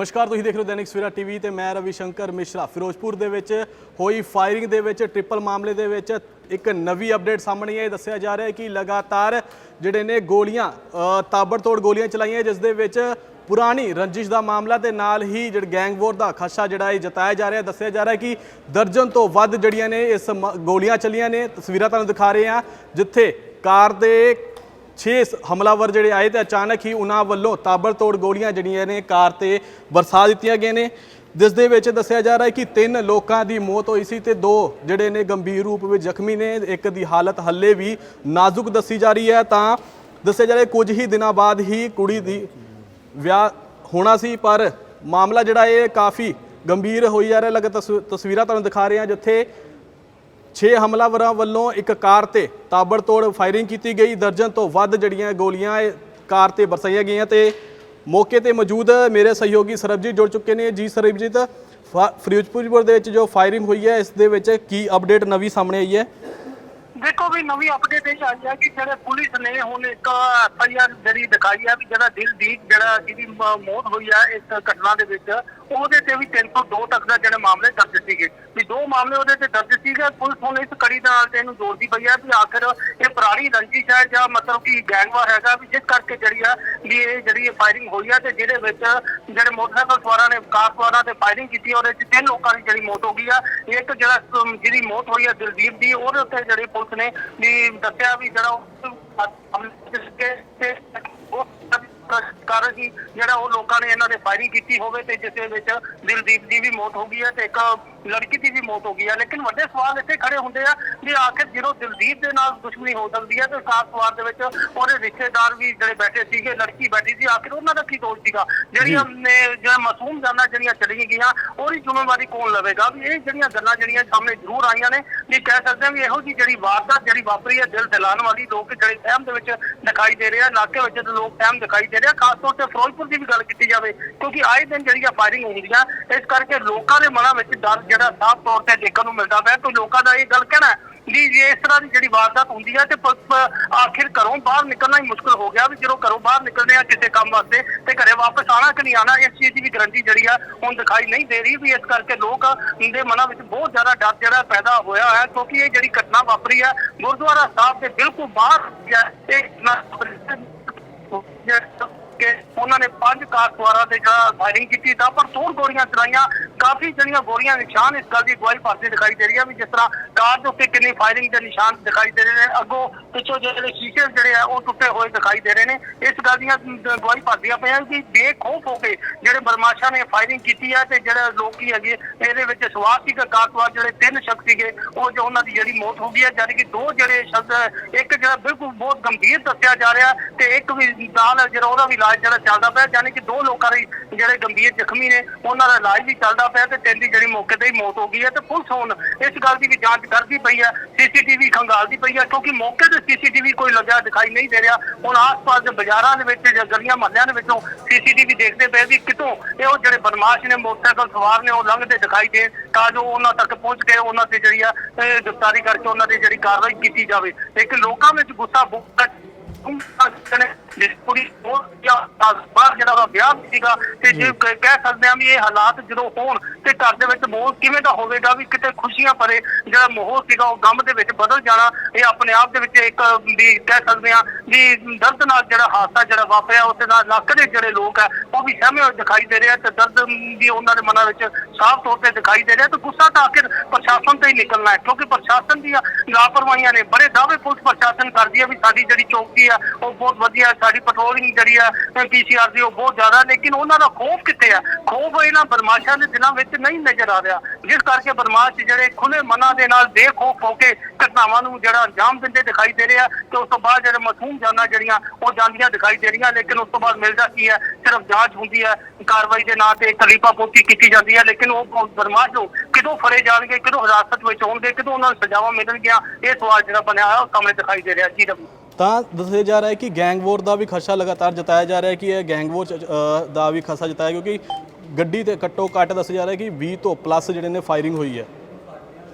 ਨਮਸਕਾਰ ਤੁਸੀਂ ਦੇਖ ਰਹੇ ਹੋ ਦੈਨਿਕ ਸਵੇਰਾ ਟੀਵੀ ਤੇ ਮੈਂ ਰਵੀ ਸ਼ੰਕਰ ਮਿਸ਼ਰਾ। ਫਿਰੋਜ਼ਪੁਰ ਦੇ ਵਿੱਚ ਹੋਈ ਫਾਇਰਿੰਗ ਦੇ ਵਿੱਚ ਟ੍ਰਿਪਲ ਮਾਮਲੇ ਦੇ ਵਿੱਚ ਇੱਕ ਨਵੀਂ ਅਪਡੇਟ ਸਾਹਮਣੇ ਆਈ। ਦੱਸਿਆ ਜਾ ਰਿਹਾ ਹੈ ਕਿ ਲਗਾਤਾਰ ਜਿਹੜੇ ਨੇ ਗੋਲੀਆਂ ਅ, ਤਾਬੜਤੋੜ ਗੋਲੀਆਂ ਚਲਾਈਆਂ ਜਿਸ ਦੇ ਵਿੱਚ ਪੁਰਾਣੀ ਰੰਜਿਸ਼ ਦਾ ਮਾਮਲਾ ਤੇ ਨਾਲ ਹੀ ਜਿਹੜਾ ਗੈਂਗ ਵਾਰ ਦਾ ਖਸ਼ਾ ਜਿਹੜਾ ਇਹ ਜਤਾਇਆ ਜਾ ਰਿਹਾ ਦੱਸਿਆ ਜਾ ਰਿਹਾ ਕਿ ਦਰਜਨ ਤੋਂ ਵੱਧ ਜਿਹੜੀਆਂ ਨੇ ਇਸ ਮ- ਗੋਲੀਆਂ ਚੱਲੀਆਂ ਨੇ। ਤਸਵੀਰਾਂ ਤੁਹਾਨੂੰ ਦਿਖਾ ਰਹੇ ਹਾਂ ਜਿੱਥੇ ਕਾਰ ਦੇ 6 ਹਮਲਾਵਰ ਜਿਹੜੇ ਆਏ ਤੇ ਅਚਾਨਕ ਹੀ ਉਹਨਾਂ ਵੱਲੋਂ ਤਾਬੜਤੋੜ ਗੋਲੀਆਂ ਜਿਹੜੀਆਂ ਨੇ ਕਾਰ ਤੇ ਵਰਸਾ ਦਿੱਤੀਆਂ ਗਈਆਂ ਨੇ। ਜਿਸ ਦੇ ਵਿੱਚ ਦੱਸਿਆ ਜਾ ਰਿਹਾ ਹੈ ਕਿ ਤਿੰਨ ਲੋਕਾਂ ਦੀ ਮੌਤ ਹੋਈ ਸੀ ਤੇ ਦੋ ਜਿਹੜੇ ਨੇ ਗੰਭੀਰ ਰੂਪ ਵਿੱਚ ਜ਼ਖਮੀ ਨੇ। ਇੱਕ ਦੀ ਹਾਲਤ ਹੱਲੇ ਵੀ ਨਾਜ਼ੁਕ ਦੱਸੀ ਜਾ ਰਹੀ ਹੈ ਤਾਂ ਦੱਸਿਆ ਜਾ ਰਿਹਾ ਕੁਝ ਹੀ ਦਿਨਾਂ ਬਾਅਦ ਹੀ ਕੁੜੀ ਦੀ ਵਿਆਹ ਹੋਣਾ ਸੀ, ਪਰ ਮਾਮਲਾ ਜਿਹੜਾ ਇਹ ਕਾਫੀ ਗੰਭੀਰ ਹੋਈ ਜਾ ਰਿਹਾ ਲਗਾ ਤਸਵੀਰਾਂ ਤੁਹਾਨੂੰ ਦਿਖਾ ਰਹੇ ਹਾਂ ਜਿੱਥੇ 6 ਹਮਲਾਵਰਾਂ ਵੱਲੋਂ ਇੱਕ ਕਾਰ ਤੇ ਤਾਬੜਤੋੜ ਫਾਇਰਿੰਗ ਕੀਤੀ ਗਈ। ਦਰਜਨ ਤੋਂ ਵੱਧ ਜਿਹੜੀਆਂ ਗੋਲੀਆਂ ਕਾਰ ਤੇ ਵਰਸਾਈਆਂ ਗਈਆਂ ਤੇ ਮੌਕੇ ਤੇ ਮੌਜੂਦ ਮੇਰੇ ਸਹਿਯੋਗੀ ਸਰਬਜੀਤ ਜੁੜ ਚੁੱਕੇ ਨੇ। ਜੀ ਸਰਬਜੀਤ ਫਿਰੋਜ਼ਪੁਰ ਦੇ ਵਿੱਚ ਜੋ ਫਾਇਰਿੰਗ ਹੋਈ ਹੈ, ਇਸ ਦੇ ਵਿੱਚ ਕੀ ਅਪਡੇਟ ਨਵੀਂ ਸਾਹਮਣੇ ਆਈ ਹੈ? ਦੇਖੋ ਵੀ ਨਵੀਂ ਅਪਡੇਟ ਇਹ ਆਈ ਹੈ ਕਿ ਜਿਹੜੇ ਪੁਲਿਸ ਨੇ ਹੁਣ ਇੱਕ ਐਫ ਜਿਹੜੀ ਦਿਖਾਈ ਹੈ ਵੀ ਜਿਹੜਾ ਦਿਲਦੀਪ ਜਿਹੜਾ ਜਿਹਦੀ ਮੌਤ ਹੋਈ ਹੈ, ਇਸ ਘਟਨਾ ਦੇ ਵਿੱਚ ਉਹਦੇ ਤੇ ਵੀ 302 ਤੱਕ ਦਾ ਜਿਹੜੇ ਮਾਮਲੇ ਦਰਜ ਸੀਗੇ। ਵੀ ਦੋ ਮਾਮਲੇ ਉਹਦੇ ਤੇ ਦਰਜ ਸੀਗੇ, ਪੁਲਿਸ ਹੁਣ ਇਸ ਕੜੀ ਦੇ ਨਾਲ ਤੇ ਇਹਨੂੰ ਜੋੜਦੀ ਪਈ ਹੈ ਵੀ ਆਖਰ ਇਹ ਪੁਰਾਣੀ ਰੰਜਿਸ਼ ਹੈ ਜਾਂ ਮਤਲਬ ਕਿ ਗੈਂਗਵਾਰ ਹੈਗਾ ਵੀ ਜਿਸ ਕਰਕੇ ਜਿਹੜੀ ਆ ਵੀ ਇਹ ਜਿਹੜੀ ਫਾਇਰਿੰਗ ਹੋਈ ਹੈ ਤੇ ਜਿਹਦੇ ਵਿੱਚ ਜਿਹੜੇ ਮੋਟਰਸਾਈਕਲ ਸਵਾਰਾਂ ਨੇ, ਕਾਰ ਸਵਾਰਾਂ ਤੇ ਫਾਇਰਿੰਗ ਕੀਤੀ ਉਹਦੇ ਚ ਤਿੰਨ ਲੋਕਾਂ ਦੀ ਜਿਹੜੀ ਮੌਤ ਹੋ ਗਈ ਆ। ਇੱਕ ਜਿਹੜਾ ਜਿਹਦੀ ਮੌਤ ਹੋਈ ਹੈ ਦਿਲਦੀਪ ਦੀ, ਉਹਦੇ ਉੱਤੇ ਜਿਹੜੀ ਪੁਲਿਸ ਨੇ ਵੀ ਦੱਸਿਆ ਵੀ ਜਿਹੜਾ ਉਹ ਹਮਲੇ ਤੇ ਕਾਰਨ ਸੀ ਜਿਹੜਾ ਉਹ ਲੋਕਾਂ ਨੇ ਇਹਨਾਂ ਦੇ ਫਾਇਰਿੰਗ ਕੀਤੀ ਹੋਵੇ ਤੇ ਜਿਸ ਦੇ ਵਿੱਚ ਦਿਲਦੀਪ ਦੀ ਵੀ ਮੌਤ ਹੋ ਗਈ ਹੈ ਤੇ ਇੱਕ ਲੜਕੀ ਦੀ ਵੀ ਮੌਤ ਹੋ ਗਈ ਹੈ ਲੇਕਿਨ ਵੱਡੇ ਸਵਾਲ ਇੱਥੇ ਖੜੇ ਹੁੰਦੇ ਆ ਵੀ ਆਖਿਰ ਜਦੋਂ ਦਿਲਦੀਪ ਦੇ ਨਾਲ ਦੁਸ਼ਮਣੀ ਹੋ ਸਕਦੀ ਹੈ ਤੇ ਕਾਰ ਸਵਾਰ ਦੇ ਵਿੱਚ ਉਹਦੇ ਰਿਸ਼ਤੇਦਾਰ ਵੀ ਜਿਹੜੇ ਬੈਠੇ ਸੀਗੇ ਲੜਕੀ ਬੈਠੀ ਸੀ ਆਖਿਰ ਉਹਨਾਂ ਦਾ ਕੀ ਦੋਸ਼ ਸੀਗਾ? ਜਿਹੜੀਆਂ ਜਿਹੜਾ ਮਾਸੂਮ ਜਾਨਾਂ ਜਿਹੜੀਆਂ ਚਲੀਆਂ ਗਈਆਂ ਉਹਦੀ ਜ਼ਿੰਮੇਵਾਰੀ ਕੌਣ ਲਵੇਗਾ? ਵੀ ਇਹ ਜਿਹੜੀਆਂ ਗੱਲਾਂ ਜਿਹੜੀਆਂ ਸਾਹਮਣੇ ਜ਼ਰੂਰ ਆਈਆਂ ਨੇ ਵੀ ਕਹਿ ਸਕਦੇ ਹਾਂ ਵੀ ਇਹੋ ਜੀ ਜਿਹੜੀ ਵਾਰਦਾਤ ਜਿਹੜੀ ਵਾਪਰੀ ਹੈ ਦਿਲ ਦਿਲਾਉਣ ਵਾਲੀ ਲੋਕ ਜਿਹੜੇ ਸਹਿਮ ਦੇ ਵਿੱਚ ਦਿਖਾਈ ਦੇ ਰਹੇ ਆ ਇਲਾਕੇ ਵਿੱਚ ਲੋਕ ਸਹਿਮ ਦਿਖਾਈ ਦੇ ਰਹੇ ਆ ਖਾਸ ਤੌਰ ਤੇ ਫਿਰੋਜ਼ਪੁਰ ਦੀ ਵੀ ਗੱਲ ਕੀਤੀ ਜਾਵੇ ਕਿਉਂਕਿ ਆਏ ਦਿਨ ਜਿਹੜੀਆਂ ਫਾਇਰਿੰਗ ਹੁੰਦੀਆਂ ਇਸ ਕਰਕੇ ਲੋਕਾਂ ਦੇ ਮਨਾਂ ਵਿੱਚ ਡਰ ਜਿਹੜਾ ਸਾਫ਼ ਤੌਰ ਤੇ ਦੇਖਣ ਨੂੰ ਮਿਲਦਾ ਪਿਆ ਕੋਈ ਲੋਕਾਂ ਦਾ ਇਹ ਗੱਲ ਕਹਿਣਾ ਹੈ ਵੀ ਇਸ ਤਰ੍ਹਾਂ ਦੀ ਜਿਹੜੀ ਵਾਰਦਾਤ ਹੁੰਦੀ ਹੈ ਤੇ ਆਖਿਰ ਘਰੋਂ ਬਾਹਰ ਨਿਕਲਣਾ ਹੀ ਮੁਸ਼ਕਲ ਹੋ ਗਿਆ ਵੀ ਜਦੋਂ ਘਰੋਂ ਬਾਹਰ ਨਿਕਲਦੇ ਆ ਕਿਸੇ ਕੰਮ ਵਾਸਤੇ ਤੇ ਘਰੇ ਵਾਪਸ ਆਣਾ ਕਿ ਨਹੀਂ ਆਣਾ ਇਸ ਚੀਜ਼ ਦੀ ਵੀ ਗਰੰਟੀ ਜਿਹੜੀ ਆ ਹੁਣ ਦਿਖਾਈ ਨਹੀਂ ਦੇ ਰਹੀ ਵੀ ਇਸ ਕਰਕੇ ਲੋਕ ਦੇ ਮਨਾਂ ਵਿੱਚ ਬਹੁਤ ਜ਼ਿਆਦਾ ਡਰ ਜਿਹੜਾ ਪੈਦਾ ਹੋਇਆ ਹੈ ਕਿਉਂਕਿ ਇਹ ਜਿਹੜੀ ਘਟਨਾ ਵਾਪਰੀ ਹੈ ਗੁਰਦੁਆਰਾ ਸਾਹਿਬ ਦੇ ਬਿਲਕੁਲ ਬਾਹਰ ਇਹ ਘਟਨਾ ਕਿ ਉਹਨਾਂ ਨੇ ਪੰਜ ਕਾਰ ਸਵਾਰਾਂ ਤੇ ਜਿਹੜਾ ਫਾਇਰਿੰਗ ਕੀਤੀ ਤਾਂ ਪਰ ਤੋੜ ਗੋਲੀਆਂ ਚਲਾਈਆਂ ਕਾਫੀ ਜਿਹੜੀਆਂ ਗੋਲੀਆਂ ਨਿਸ਼ਾਨ ਇਸ ਗੱਲ ਦੀ ਗਵਾਹੀ ਭਰਦੀ ਦਿਖਾਈ ਦੇ ਰਹੀ ਹੈ ਵੀ ਜਿਸ ਤਰ੍ਹਾਂ ਕਾਰ ਦੇ ਉੱਤੇ ਕਿੰਨੀ ਫਾਇਰਿੰਗ ਦੇ ਨਿਸ਼ਾਨ ਦਿਖਾਈ ਦੇ ਰਹੇ ਨੇ, ਅੱਗੋਂ ਪਿੱਛੋਂ ਜਿਹੜੇ ਸ਼ੀਸ਼ੇ ਜਿਹੜੇ ਆ, ਉਹ ਟੁੱਟੇ ਹੋਏ ਦਿਖਾਈ ਦੇ ਰਹੇ ਨੇ। ਇਸ ਗੱਲ ਦੀਆਂ ਦ- ਭਰਦੀਆਂ ਪਈਆਂ ਕਿ ਬੇਖੌਫ ਹੋ ਕੇ ਜਿਹੜੇ ਬਦਮਾਸ਼ਾਂ ਨੇ ਫਾਇਰਿੰਗ ਕੀਤੀ ਹੈ ਤੇ ਜਿਹੜੇ ਲੋਕੀ ਹੈਗੇ, ਇਹਦੇ ਵਿੱਚ ਸਵਾਰ ਸੀ ਕਾਰ ਜਿਹੜੇ ਤਿੰਨ ਸ਼ਖਸ ਸੀਗੇ, ਉਹ ਜੋ ਉਹਨਾਂ ਦੀ ਜਿਹੜੀ ਮੌਤ ਹੋ ਗਈ ਹੈ ਜਦ ਕਿ ਦੋ ਜਿਹੜੇ ਸ਼ਖਸ ਇੱਕ ਜਿਹੜਾ ਬਿਲਕੁਲ ਬਹੁਤ ਗੰਭੀਰ ਦੱਸਿਆ ਜਾ ਰਿਹਾ ਤੇ ਇੱਕ ਵੀ ਨਾਲ ਜਿਹੜਾ ਉਹਦਾ ਵੀ ਇਲਾਜ ਜਿਹੜਾ ਚੱਲਦਾ ਪਿਆ ਯਾਨੀ ਕਿ ਦੋ ਲੋਕਾਂ ਦੇ ਜਿਹੜੇ ਗੰਭੀਰ ਜ਼ਖਮੀ ਨੇ, ਉਹਨਾਂ ਦਾ ਇਲਾਜ ਵੀ ਚੱਲਦਾ ਪਿਆ ਤੇ ਤਿੰਨ ਦੀ ਜਿਹੜੀ ਮੌਕੇ ਤੇ ਹੀ ਮੌਤ ਹੋ ਗਈ ਹੈ ਤੇ ਪੁਲਿਸ ਹੁਣ ਇਸ ਗੱਲ ਦੀ ਵੀ ਜਾਂਚ ਕਰਦੀ ਪਈ ਹੈ ਸੀਸੀਟੀਵੀ ਖੰਗਾਲਦੀ ਪਈ ਹੈ ਕਿਉਂਕਿ ਮੌਕੇ ਤੇ ਸੀਸੀਟੀਵੀ ਕੋਈ ਲੱਗਿਆ ਦਿਖਾਈ ਨਹੀਂ ਦੇ ਰਿਹਾ। ਹੁਣ ਆਸ-ਪਾਸ ਦੇ ਬਾਜ਼ਾਰਾਂ ਦੇ ਵਿੱਚ ਜਾਂ ਗਲੀਆਂ ਮਹੱਲਿਆਂ ਦੇ ਵਿੱਚੋਂ ਸੀਸੀਟੀਵੀ ਦੇਖਦੇ ਪਏ ਵੀ ਕਿਤੋਂ ਇਹ ਉਹ ਜਿਹੜੇ ਬਦਮਾਸ਼ ਨੇ, ਮੋਟਰਸਾਈਕਲ ਸਵਾਰ ਨੇ, ਉਹ ਲੰਘਦੇ ਦਿਖਾਈ ਦੇ ਤਾਂ ਜੋ ਉਹਨਾਂ ਤੱਕ ਪਹੁੰਚ ਕੇ ਉਹਨਾਂ ਤੇ ਜਿਹੜੀ ਆ, ਇਹ ਗ੍ਰਿਫਤਾਰੀ ਕਰਕੇ ਉਹਨਾਂ ਦੀ ਜਿਹੜੀ ਕਾਰਵਾਈ ਕੀਤੀ ਜਾਵੇ। ਇੱਕ ਲੋਕਾਂ ਵਿੱਚ ਗੁੱਸਾ ਬਹੁਤ ਜਿਸ ਕੁੜੀ ਉਹ ਜਾਂ ਬਾਹਰ ਜਿਹੜਾ ਉਹਦਾ ਵਿਆਹ ਵੀ ਸੀਗਾ ਤੇ ਜੇ ਕ- ਕਹਿ ਸਕਦੇ ਆ ਵੀ ਇਹ ਹਾਲਾਤ ਜਦੋਂ ਹੋਣ ਤੇ ਘਰ ਦੇ ਵਿੱਚ ਮਾਹੌਲ ਕਿਵੇਂ ਦਾ ਹੋਵੇਗਾ ਵੀ ਕਿਤੇ ਖੁਸ਼ੀਆਂ ਭਰੇ ਜਿਹੜਾ ਮਾਹੌਲ ਸੀਗਾ ਉਹ ਗਮ ਦੇ ਵਿੱਚ ਬਦਲ ਜਾਣਾ ਇਹ ਆਪਣੇ ਆਪ ਦੇ ਵਿੱਚ ਇੱਕ ਵੀ ਕਹਿ ਸਕਦੇ ਆ ਵੀ ਦਰਦਨਾਕ ਜਿਹੜਾ ਹਾਦਸਾ ਜਿਹੜਾ ਵਾਪਰਿਆ ਉਸ ਨਾਲ ਇਲਾਕੇ ਦੇ ਜਿਹੜੇ ਲੋਕ ਆ ਉਹ ਵੀ ਸਹਿਮੇ ਹੋਏ ਦਿਖਾਈ ਦੇ ਰਿਹਾ ਤੇ ਦਰਦ ਵੀ ਉਹਨਾਂ ਦੇ ਮਨਾਂ ਵਿੱਚ ਸਾਫ਼ ਤੌਰ ਤੇ ਦਿਖਾਈ ਦੇ ਰਿਹਾ ਤੇ ਗੁੱਸਾ ਤਾਂ ਆਖਿਰ ਪ੍ਰਸ਼ਾਸਨ ਤੇ ਹੀ ਨਿਕਲਣਾ ਹੈ, ਕਿਉਂਕਿ ਪ੍ਰਸ਼ਾਸਨ ਦੀਆਂ ਲਾਪਰਵਾਹੀਆਂ ਨੇ, ਬੜੇ ਦਾਅਵੇ ਪੁਲਿਸ ਪ੍ਰਸ਼ਾਸਨ ਕਰਦੀ ਹੈ ਵੀ ਸਾਡੀ ਜਿਹੜੀ ਚੌਕੀ ਆ, ਉਹ ਬਹੁਤ ਵਧੀਆ ਸਾਡੀ ਪੈਟਰੋਲਿੰਗ ਜਿਹੜੀ ਆ ਪੀਸੀਆਰ ਦੀ ਉਹ ਬਹੁਤ ਜ਼ਿਆਦਾ, ਲੇਕਿਨ ਉਹਨਾਂ ਦਾ ਖੋਫ ਕਿੱਥੇ ਆ? ਖੋਫ ਇਹਨਾਂ ਬਦਮਾਸ਼ਾਂ ਦੇ ਦਿਲਾਂ ਵਿੱਚ ਨਹੀਂ ਨਜ਼ਰ ਆ ਰਿਹਾ। ਜਿਸ ਕਰਕੇ ਬਦਮਾਸ਼ ਜਿਹੜੇ ਖੁੱਲੇ ਮਨਾਂ ਦੇ ਨਾਲ ਬੇਖੌਫ ਹੋ ਕੇ ਘਟਨਾਵਾਂ ਨੂੰ ਜਿਹੜਾ ਅੰਜਾਮ ਦਿੰਦੇ ਦਿਖਾਈ ਦੇ ਰਿਹਾ ਤੇ ਉਸ ਤੋਂ ਬਾਅਦ ਜਿਹੜੇ ਮਾਸੂਮ ਜਾਨਾਂ ਜਿਹੜੀਆਂ, ਉਹ ਜਾਂਦੀਆਂ ਦਿਖਾਈ ਦੇ ਰਹੀਆਂ, ਲੇਕਿਨ ਉਸ ਤੋਂ ਬਾਅਦ ਮਿਲਦਾ ਕੀ ਹੈ ਸਿਰਫ ਜਾਂਚ ਹੁੰਦੀ ਹੈ ਕਾਰਵਾਈ ਦੇ ਨਾਂ ਤੇ ਤਲੀਪਾ ਪੋਤੀ ਕੀਤੀ ਜਾਂਦੀ ਹੈ ਲੇਕਿਨ ਉਹ ਬਦਮਾਸ਼ ਲੋਕ ਕਿਦੋਂ ਫੜੇ ਜਾਣਗੇ, ਕਿਦੋਂ ਹਿਰਾਸਤ ਵਿੱਚ ਹੋਣਗੇ ਕਿਦੋਂ ਉਹਨਾਂ ਨੂੰ ਸਜ਼ਾਵਾਂ ਮਿਲਣਗੀਆਂ, ਇਹ ਸਵਾਲ ਜਿਹੜਾ ਬਣਿਆ ਹੋਇਆ, ਉਹ ਸਾਹਮਣੇ ਦਿਖਾਈ ਦੇ ਰਿਹਾ ਜੀ ਰਵੀ। ਤਾਂ ਦੱਸਿਆ ਜਾ ਰਿਹਾ ਹੈ ਕਿ ਗੈਂਗ ਵਾਰ ਦਾ ਵੀ ਖਸ਼ਾ ਲਗਾਤਾਰ ਜਤਾਇਆ ਜਾ ਰਿਹਾ ਹੈ ਕਿ ਇਹ ਗੈਂਗ ਵਾਰ ਦਾ ਵੀ ਖਦਸ਼ਾ ਜਤਾਇਆ ਕਿਉਂਕਿ ਗੱਡੀ ਤੇ ਘੱਟੋ ਘੱਟ ਦੱਸਿਆ ਜਾ ਰਿਹਾ ਕਿ 20 ਤੋਂ ਪਲੱਸ ਜਿਹੜੇ ਨੇ ਫਾਇਰਿੰਗ ਹੋਈ ਹੈ।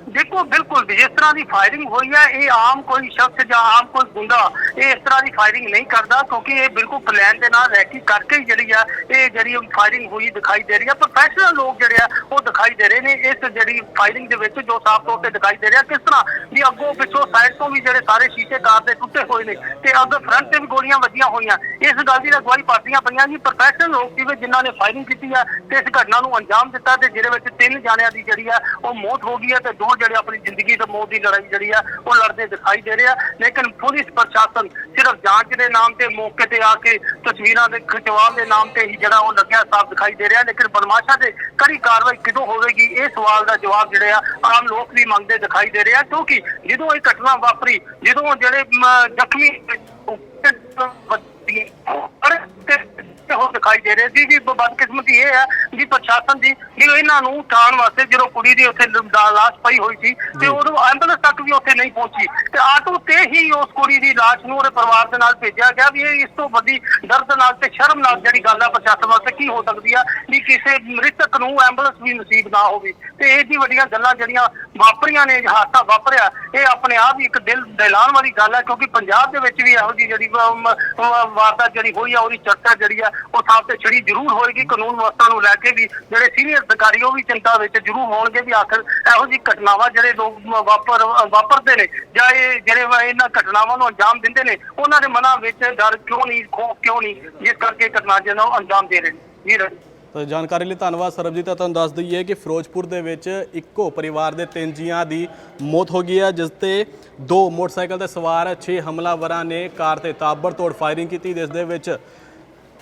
ਦੇਖੋ, ਬਿਲਕੁਲ ਜਿਸ ਤਰ੍ਹਾਂ ਦੀ ਫਾਇਰਿੰਗ ਹੋਈ ਹੈ, ਇਹ ਆਮ ਕੋਈ ਸ਼ਖਸ ਜਾਂ ਆਮ ਕੋਈ ਗੁੰਡਾ ਇਹ ਇਸ ਤਰ੍ਹਾਂ ਦੀ ਫਾਇਰਿੰਗ ਨਹੀਂ ਕਰਦਾ, ਕਿਉਂਕਿ ਇਹ ਬਿਲਕੁਲ ਪਲਾਨ ਦੇ ਨਾਲ ਰੈਕੀ ਕਰਕੇ ਹੀ ਜਿਹੜੀ ਆ, ਇਹ ਜਿਹੜੀ ਫਾਇਰਿੰਗ ਹੋਈ ਦਿਖਾਈ ਦੇ ਰਹੀ ਆ ਪ੍ਰੋਫੈਸ਼ਨਲ ਲੋਕ ਜਿਹੜੇ ਆ, ਉਹ ਦਿਖਾਈ ਦੇ ਰਹੇ ਨੇ, ਇਸ ਜਿਹੜੀ ਫਾਇਰਿੰਗ ਦੇ ਵਿੱਚ ਜੋ ਸਾਫ਼ ਤੌਰ ਤੇ ਦਿਖਾਈ ਦੇ ਰਿਹਾ, ਕਿਸ ਤਰ੍ਹਾਂ ਵੀ ਅੱਗੋਂ ਤੋਂ ਵੀ ਜਿਹੜੇ ਸਾਰੇ ਸ਼ੀਸ਼ੇ ਕਾਰ ਦੇ ਟੁੱਟੇ ਹੋਏ ਨੇ ਤੇ ਅੰਦਰ ਫਰੰਟ ਤੇ ਵੀ ਗੋਲੀਆਂ ਵੱਜੀਆਂ ਹੋਈਆਂ। ਇਸ ਗੱਲ ਦੀ ਅਗਵਾਈ ਪਾਰਟੀਆਂ ਪਈਆਂ ਜੀ। ਪ੍ਰੋਫੈਸ਼ਨਲ ਲੋਕ ਸੀਗੇ ਜਿਨ੍ਹਾਂ ਨੇ ਫਾਇਰਿੰਗ ਕੀਤੀ ਆ ਤੇ ਇਸ ਘਟਨਾ ਨੂੰ ਅੰਜਾਮ ਦਿੱਤਾ ਤੇ ਜਿਹਦੇ ਵਿੱਚ ਤਿੰਨ ਜਾਣਿਆਂ ਦੀ ਜਿਹੜੀ ਆ ਉਹ ਮੌਤ ਹੋ ਗਈ ਹੈ ਤੇ ਦੋ ਜਿਹੜੇ ਆਪਣੀ ਜ਼ਿੰਦਗੀ ਤੇ ਮੌਤ ਦੀ ਲੜਾਈ ਜਿਹੜੀ ਆ ਉਹ ਲੜਦੇ ਦਿਖਾਈ ਦੇ ਰਹੇ ਆ। ਲੇਕਿਨ ਪੁਲਿਸ ਪ੍ਰਸ਼ਾਸਨ ਸਿਰਫ ਜਾਂਚ ਦੇ ਨਾਮ ਤੇ ਮੌਕੇ ਤੇ ਆ ਕੇ ਤਸਵੀਰਾਂ ਦੇ ਖਿਚਵਾਉਣ ਦੇ ਨਾਮ ਤੇ ਹੀ ਜਿਹੜਾ ਉਹ ਲੱਗਿਆ ਸਾਫ਼ ਦਿਖਾਈ ਦੇ ਰਿਹਾ। ਲੇਕਿਨ ਬਦਮਾਸ਼ਾਂ ਤੇ ਕੜੀ ਕਾਰਵਾਈ ਕਿਦੋਂ ਹੋਵੇਗੀ? ਇਹ ਸਵਾਲ ਦਾ ਜਵਾਬ ਜਿਹੜੇ ਆ ਆਮ ਲੋਕ ਵੀ ਮੰਗਦੇ ਦਿਖਾਈ ਦੇ ਰਹੇ ਆ। ਕਿਉਂਕਿ ਜਦੋਂ ਇਹ ਘਟਨਾ ਵਾਪਰੀ ਜਦੋਂ ਜਿਹੜੇ ਜ਼ਖਮੀ ਤੇ ਉਹ ਦਿਖਾਈ ਦੇ ਰਹੇ ਸੀ ਕਿ ਬਦਕਿਸਮਤੀ ਇਹ ਹੈ ਵੀ ਪ੍ਰਸ਼ਾਸਨ ਦੀ ਵੀ ਇਹਨਾਂ ਨੂੰ ਉਠਾਉਣ ਵਾਸਤੇ ਜਦੋਂ ਕੁੜੀ ਦੀ ਉੱਥੇ ਲ- ਲਾਸ਼ ਪਈ ਹੋਈ ਸੀ ਤੇ ਉਦੋਂ ਐਂਬੂਲੈਂਸ ਤੱਕ ਵੀ ਉੱਥੇ ਨਹੀਂ ਪਹੁੰਚੀ। ਤੇ ਆਟੋ ਤੇ ਹੀ ਉਸ ਕੁੜੀ ਦੀ ਲਾਸ਼ ਨੂੰ ਉਹਦੇ ਪਰਿਵਾਰ ਦੇ ਨਾਲ ਭੇਜਿਆ ਗਿਆ ਵੀ ਇਹ ਇਸ ਤੋਂ ਵੱਡੀ ਦਰਦ ਨਾਲ ਤੇ ਸ਼ਰਮ ਨਾਲ ਜਿਹੜੀ ਗੱਲ ਆ ਪ੍ਰਸ਼ਾਸਨ ਵਾਸਤੇ ਕੀ ਹੋ ਸਕਦੀ ਆ ਵੀ ਕਿਸੇ ਮ੍ਰਿਤਕ ਨੂੰ ਐਂਬੂਲੈਂਸ ਵੀ ਨਸੀਬ ਨਾ ਹੋਵੇ। ਤੇ ਇਹ ਜੀ ਵੱਡੀਆਂ ਗੱਲਾਂ ਜਿਹੜੀਆਂ ਵਾਪਰੀਆਂ ਨੇ ਹਾਦਸਾ ਵਾਪਰਿਆ ਇਹ ਆਪਣੇ ਆਪ ਹੀ ਇੱਕ ਦਿਲ ਦਿਲਾਨ ਵਾਲੀ ਗੱਲ ਹੈ ਕਿਉਂਕਿ ਪੰਜਾਬ ਦੇ ਵਿੱਚ ਵੀ ਇਹੋ ਜਿਹੀ ਜਿਹੜੀ ਅਮ, ਅਮ, ਵਾਰਦਾਤ ਜਿਹੜੀ ਹੋਈ ਆ ਉਹਦੀ ਚਰਚਾ ਜਿਹੜੀ ਆ ਉਹ ਸਾਫ਼ ਤੇ ਛੜੀ ਜ਼ਰੂਰ ਹੋਏਗੀ ਕਾਨੂੰਨ ਵਿਵਸਥਾ ਨੂੰ ਲੈ ਕੇ ਵੀ ਜਿਹੜੇ ਸੀਨੀਅਰ ਅਧਿਕਾਰੀ ਉਹ ਵੀ ਚਿੰਤਾ ਵਿੱਚ ਜ਼ਰੂਰ ਹੋਣਗੇ ਵੀ ਆਖਰ ਇਹੋ ਜਿਹੀ ਘਟਨਾਵਾਂ ਜਿਹੜੇ ਲੋਕ ਵਾਪਰ, ਵਾਪਰਦੇ ਨੇ ਜਾਂ ਇਹ ਜਿਹੜੇ ਇਹਨਾਂ ਘਟਨਾਵਾਂ ਨੂੰ ਅੰਜਾਮ ਦਿੰਦੇ ਨੇ, ਉਹਨਾਂ ਦੇ ਮਨਾਂ ਵਿੱਚ ਡਰ ਕਿਉਂ ਨਹੀਂ ਖੋਫ ਕਿਉਂ ਨਹੀਂ? ਜਿਸ ਕਰਕੇ ਘਟਨਾ ਜਿਹਨਾਂ ਨੂੰ ਅੰਜਾਮ ਦੇ ਰਹੇ ਨੇ। ਜੀ ਤਾਂ ਜਾਣਕਾਰੀ ਲਈ ਧੰਨਵਾਦ ਸਰਬਜੀਤ ਤੁਹਾਨੂੰ ਦੱਸ ਦਈਏ ਕਿ ਫਿਰੋਜ਼ਪੁਰ ਦੇ ਵਿੱਚ ਇੱਕੋ ਪਰਿਵਾਰ ਦੇ ਤਿੰਨ ਜੀਆਂ ਦੀ ਮੌਤ ਹੋ ਗਈ ਹੈ, ਜਿਸ ਤੇ ਦੋ ਮੋਟਰਸਾਈਕਲ ਤੇ ਸਵਾਰ 6 ਹਮਲਾਵਰਾਂ ਨੇ ਕਾਰ ਤੇ ਤਾਬੜਤੋੜ ਫਾਇਰਿੰਗ ਕੀਤੀ, ਜਿਸ ਦੇ ਵਿੱਚ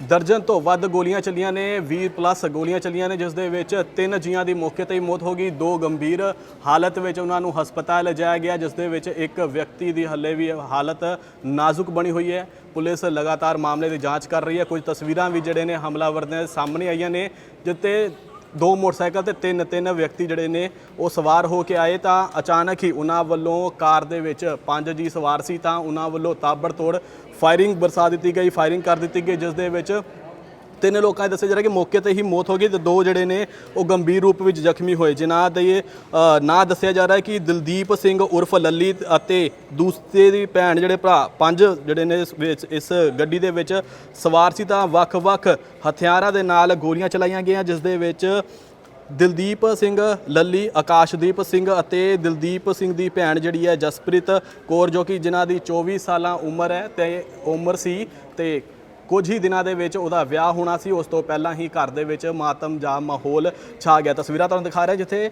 ਦਰਜਨ ਤੋਂ ਵੱਧ ਗੋਲੀਆਂ ਚੱਲੀਆਂ ਨੇ 20 ਪਲੱਸ ਗੋਲੀਆਂ ਚੱਲੀਆਂ ਨੇ ਜਿਸ ਦੇ ਵਿੱਚ ਤਿੰਨ ਜੀਆਂ ਦੀ ਮੌਕੇ ਤੇ ਹੀ ਮੌਤ ਹੋ ਗਈ। ਦੋ ਗੰਭੀਰ ਹਾਲਤ ਵਿੱਚ ਉਹਨਾਂ ਨੂੰ ਹਸਪਤਾਲ ਲਿਜਾਇਆ ਗਿਆ ਜਿਸ ਦੇ ਵਿੱਚ ਇੱਕ ਵਿਅਕਤੀ ਦੀ ਹੱਲੇ ਵੀ ਹਾਲਤ ਨਾਜ਼ੁਕ ਬਣੀ ਹੋਈ ਹੈ। ਪੁਲਿਸ ਲਗਾਤਾਰ ਮਾਮਲੇ ਦੀ ਜਾਂਚ ਕਰ ਰਹੀ ਹੈ। ਕੁਝ ਤਸਵੀਰਾਂ ਵੀ ਜਿਹੜੇ ਨੇ ਹਮਲਾਵਰ ਦੇ ਸਾਹਮਣੇ ਆਈਆਂ ਨੇ ਜਿੱਤੇ ਦੋ ਮੋਟਰਸਾਈਕਲ ਤੇ ਤਿੰਨ ਤਿੰਨ ਵਿਅਕਤੀ ਜਿਹੜੇ ਨੇ ਉਹ ਸਵਾਰ ਹੋ ਕੇ ਆਏ। ਤਾਂ ਅਚਾਨਕ ਹੀ ਉਹਨਾਂ ਵੱਲੋਂ ਕਾਰ ਦੇ ਵਿੱਚ ਪੰਜ ਜੀ ਸਵਾਰ ਸੀ, ਤਾਂ ਉਹਨਾਂ ਵੱਲੋਂ ਤਾਬੜਤੋੜ ਫਾਇਰਿੰਗ ਬਰਸਾ ਦਿੱਤੀ ਗਈ, ਫਾਇਰਿੰਗ ਕਰ ਦਿੱਤੀ ਗਈ, ਜਿਸ ਦੇ ਵਿੱਚ ਤਿੰਨ ਲੋਕਾਂ ਦੇ ਦੱਸਿਆ ਜਾ ਰਿਹਾ ਕਿ ਮੌਕੇ ਤੇ ਹੀ ਮੌਤ ਹੋ ਗਈ ਤੇ ਦੋ ਜਿਹੜੇ ਨੇ ਉਹ ਗੰਭੀਰ ਰੂਪ ਵਿੱਚ ਜ਼ਖਮੀ ਹੋਏ। ਜਿਨ੍ਹਾਂ ਦੇ ਨਾਂ ਦੱਸਿਆ ਜਾ ਰਿਹਾ ਹੈ ਕਿ ਦਲਦੀਪ ਸਿੰਘ ਉਰਫ ਲੱਲੀ ਅਤੇ ਦੂਸਰੇ ਦੀ ਭੈਣ ਜਿਹੜੇ ਭਰਾ, ਪੰਜ ਜਿਹੜੇ ਨੇ ਇਸ ਵਿੱਚ, ਇਸ ਗੱਡੀ ਦੇ ਵਿੱਚ ਸਵਾਰ ਸੀ ਤਾਂ ਵੱਖ-ਵੱਖ ਹਥਿਆਰਾਂ ਦੇ ਨਾਲ ਗੋਲੀਆਂ ਚਲਾਈਆਂ ਗਈਆਂ, ਜਿਸ ਦੇ ਵਿੱਚ ਦਿਲਦੀਪ ਸਿੰਘ ਲੱਲੀ, ਆਕਾਸ਼ਦੀਪ ਸਿੰਘ ਅਤੇ ਦਿਲਦੀਪ ਸਿੰਘ ਦੀ ਭੈਣ ਜਿਹੜੀ ਹੈ ਜਸਪ੍ਰੀਤ ਕੌਰ, ਜੋ ਕਿ ਜਿਨ੍ਹਾਂ ਦੀ 24 ਸਾਲਾਂ ਉਮਰ ਹੈ ਤੇ ਉਮਰ ਸੀ ਤੇ ਕੁਝ ਹੀ ਦਿਨਾਂ ਦੇ ਵਿੱਚ ਉਹਦਾ ਵਿਆਹ ਹੋਣਾ ਸੀ। ਉਸ ਤੋਂ ਪਹਿਲਾਂ ਹੀ ਘਰ ਦੇ ਵਿੱਚ ਮਾਤਮ ਜਾਂ ਮਾਹੌਲ ਛਾ ਗਿਆ। ਤਸਵੀਰਾਂ ਤੁਹਾਨੂੰ ਦਿਖਾ ਰਿਹਾ ਜਿੱਥੇ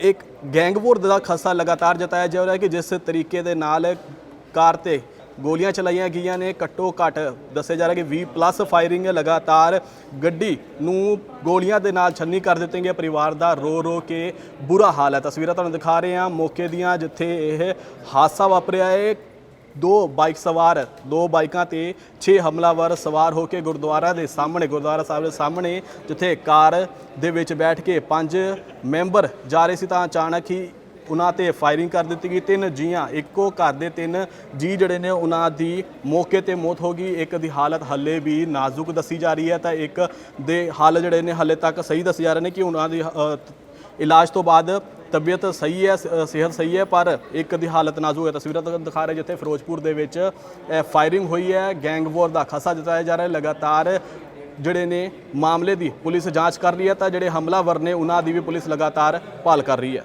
ਇੱਕ ਗੈਂਗਵੋਰ ਦਾ ਖਸਾ ਲਗਾਤਾਰ ਜਤਾਇਆ ਜਾ ਰਿਹਾ ਹੈ ਕਿ ਜਿਸ ਤਰੀਕੇ ਦੇ ਨਾਲ ਕਾਰ ਤੇ ਗੋਲੀਆਂ ਚਲਾਈਆਂ ਗਈਆਂ ਨੇ, ਘੱਟੋ ਘੱਟ ਦੱਸਿਆ ਜਾ ਰਿਹਾ ਕਿ 20 ਪਲੱਸ ਫਾਇਰਿੰਗ ਲਗਾਤਾਰ ਗੱਡੀ ਨੂੰ ਗੋਲੀਆਂ ਦੇ ਨਾਲ ਛੰਨੀ ਕਰ ਦਿੱਤੇ ਗਏ ਪਰਿਵਾਰ ਦਾ ਰੋ ਰੋ ਕੇ ਬੁਰਾ ਹਾਲ ਹੈ। ਤਸਵੀਰਾਂ ਤੁਹਾਨੂੰ ਦਿਖਾ ਰਹੇ ਹਾਂ। ਮੌਕੇ ਦੀਆਂ ਜਿੱਥੇ ਇਹ ਹਾਦਸਾ ਵਾਪਰਿਆ ਹੈ, ਦੋ ਬਾਈਕ ਸਵਾਰ, ਦੋ ਬਾਈਕਾਂ ਤੇ 6 ਹਮਲਾਵਰ ਸਵਾਰ ਹੋ ਕੇ ਗੁਰਦੁਆਰਾ ਦੇ ਸਾਹਮਣੇ, ਗੁਰਦੁਆਰਾ ਸਾਹਿਬ ਦੇ ਸਾਹਮਣੇ ਜਿੱਥੇ ਕਾਰ ਦੇ ਵਿੱਚ ਬੈਠ ਕੇ ਪੰਜ ਮੈਂਬਰ ਜਾ ਰਹੇ ਸੀ ਤਾਂ ਅਚਾਨਕ ਹੀ ਉਹਨਾਂ ਤੇ ਫਾਇਰਿੰਗ ਕਰ ਦਿੱਤੀ ਗਈ। ਤਿੰਨ ਜੀਆਂ, ਇੱਕੋ ਘਰ ਦੇ ਤਿੰਨ ਜੀ ਜਿਹੜੇ ਨੇ, ਉਹਨਾਂ ਦੀ ਮੌਕੇ ਤੇ ਮੌਤ ਹੋ ਗਈ। ਇੱਕ ਦੀ ਹਾਲਤ ਹੱਲੇ ਵੀ ਨਾਜ਼ੁਕ ਦੱਸੀ ਜਾ ਰਹੀ ਹੈ ਤਾਂ ਇੱਕ ਦੇ ਹਾਲ ਜਿਹੜੇ ਨੇ, ਹੱਲੇ ਤੱਕ ਸਹੀ ਦੱਸੇ ਜਾ ਰਹੇ ਨੇ ਕਿ ਉਹਨਾਂ ਦੀ ਇਲਾਜ ਤੋਂ ਬਾਅਦ ਤਬੀਅਤ ਸਹੀ ਹੈ ਸਿਹਤ ਸਹੀ ਹੈ, ਪਰ ਇੱਕ ਦੀ ਹਾਲਤ ਨਾਜ਼ੁਕ ਹੈ। ਤਸਵੀਰਾਂ ਤੁਹਾਨੂੰ ਦਿਖਾ ਰਹੇ ਜਿੱਥੇ ਫਿਰੋਜ਼ਪੁਰ ਦੇ ਵਿੱਚ ਫਾਇਰਿੰਗ ਹੋਈ ਹੈ। ਗੈਂਗ ਵਾਰ ਦਾ ਖਸਾ ਜਤਾਇਆ ਜਾ ਰਿਹਾ ਹੈ। ਲਗਾਤਾਰ ਜਿਹੜੇ ਨੇ ਮਾਮਲੇ ਦੀ ਪੁਲਿਸ ਜਾਂਚ ਕਰ ਰਹੀ ਹੈ ਤਾਂ ਜਿਹੜੇ ਹਮਲਾਵਰ ਨੇ, ਉਹਨਾਂ ਦੀ ਵੀ ਪੁਲਿਸ ਲਗਾਤਾਰ ਭਾਲ ਕਰ ਰਹੀ ਹੈ।